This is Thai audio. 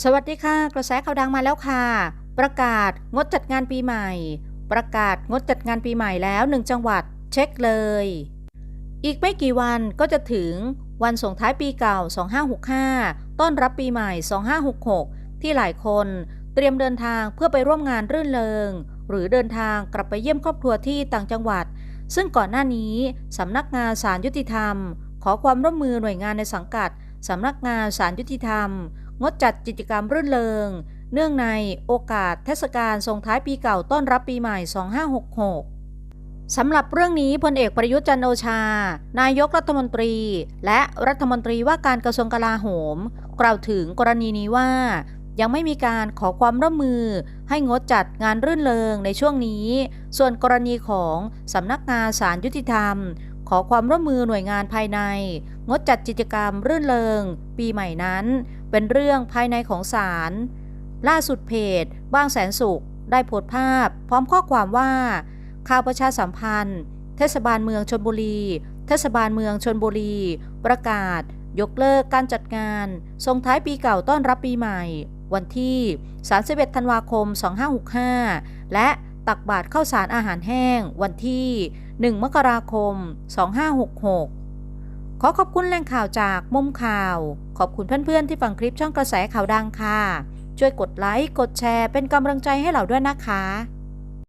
สวัสดีค่ะ กระแสข่าวดังมาแล้วค่ะ ประกาศงดจัดงานปีใหม่ ประกาศงดจัดงานปีใหม่แล้วหนึ่งจังหวัดเช็คเลย อีกไม่กี่วันก็จะถึงวันส่งท้ายปีเก่า 2565 ต้อนรับปีใหม่ 2566 ที่หลายคนเตรียมเดินทางเพื่อไปร่วมงานรื่นเริง หรือเดินทางกลับไปเยี่ยมครอบครัวที่ต่างจังหวัด ซึ่งก่อนหน้านี้สำนักงานศาลยุติธรรม ขอความร่วมมือหน่วยงานในสังกัดสำนักงานศาลยุติธรรม งดจัดกิจกรรมรื่นเริง เนื่องในโอกาสเทศกาลส่งท้ายปีเก่าต้อนรับปีใหม่ 2566 สำหรับเรื่องนี้พลเอกประยุทธ์จันโอชา นายกรัฐมนตรี และรัฐมนตรีว่าการกระทรวงกลาโหม กล่าวถึงกรณีนี้ว่ายังไม่มีการขอความร่วมมือ ให้งดจัดงานรื่นเริงในช่วงนี้ ส่วนกรณีของสำนักงานศาลยุติธรรม ขอความร่วมมือหน่วยงานภายใน งดจัดกิจกรรมรื่นเริง ปีใหม่นั้น เป็นเรื่องภายในของศาล ล่าสุดเพจบ้างแสนสุข ได้โพสต์ภาพ พร้อมข้อความว่า ข่าวประชาสัมพันธ์ เทศบาลเมืองชนบุรี เทศบาลเมืองชนบุรี ประกาศ ยกเลิกการจัดงาน ส่งท้ายปีเก่าต้อนรับปีใหม่ วันที่ 31 ธันวาคม 2565 และตักบาตรข้าวสารอาหารแห้ง วันที่ 1 มกราคม 2566 ขอขอบคุณแหล่งข่าวจากมุมข่าว ขอบคุณเพื่อนๆที่ฟังคลิปช่องกระแสข่าวดังค่ะ ช่วยกดไลค์ กดแชร์เป็นกำลังใจให้เราด้วยนะคะ